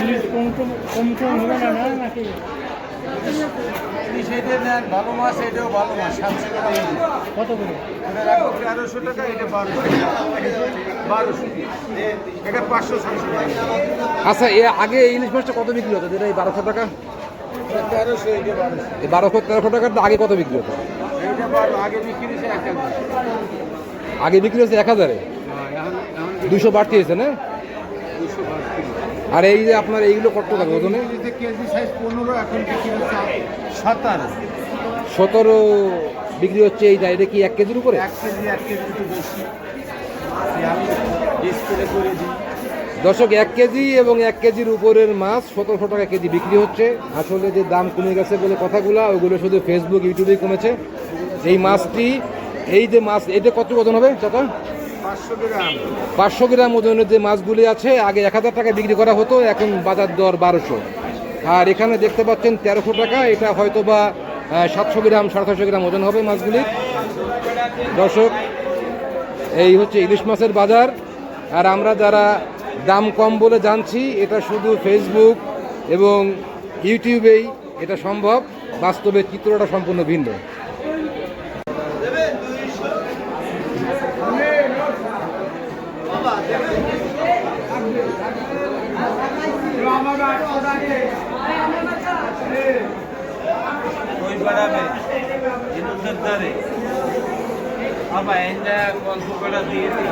ইলিশ কম কম কম কম হবে না না নাকি সেটা নেন ভালো মাছ এটাও ভালো মাছ সাতশো টাকা কত করে এটা রাখব তেরোশো টাকা এটা বারোশো বারোশো এটা পাঁচশো টাকা আচ্ছা এ আগে ইলিশ মাছটা কত বিক্রি হতো? যেটা এই বারোশো টাকা? তেরোশো এটা বারোশো এই বারোশো তেরোশো টাকাটা আগে কত বিক্রি হতো? আগে বিক্রি হয়েছে এক হাজার? দুশো বাড়তি হয়েছে না? আর এই যে আপনার এইগুলো কত টাকা ওজনে? কেজি সাইজ পনেরো এখন বিক্রি সতেরো। বিক্রি হচ্ছে এইটা এটা কি এক কেজির উপরে? এক কেজি এক কেজি বেশি। ডিসপ্লে করে দিই। দর্শক এক কেজি এবং এক কেজির উপরের মাছ সতেরোশো টাকা কেজি বিক্রি হচ্ছে। আসলে যে দাম কমে গেছে বলে কথাগুলো ওগুলো শুধু ফেসবুক ইউটিউবেই কমেছে। এই মাছটি এই যে মাছ এটা কত ওজন হবে চাচা? পাঁচশো গ্রাম। ওজনের যে মাছগুলি আছে, আগে এক হাজার টাকা বিক্রি করা হতো, এখন বাজার দর বারোশো। আর এখানে দেখতে পাচ্ছেন তেরোশো টাকা, এটা হয়তো বা সাতশো গ্রাম, সাড়ে ছশো গ্রাম ওজন হবে মাছগুলির। দর্শক, এই হচ্ছে ইলিশ মাছের বাজার। আর আমরা যারা দাম কম বলে জানছি, এটা শুধু ফেসবুক এবং ইউটিউবেই এটা সম্ভব। বাস্তবে চিত্রটা সম্পূর্ণ ভিন্ন। ওই বাড়াবে ইনুদের দ্বারে আবার গল্প করা দিয়ে দিই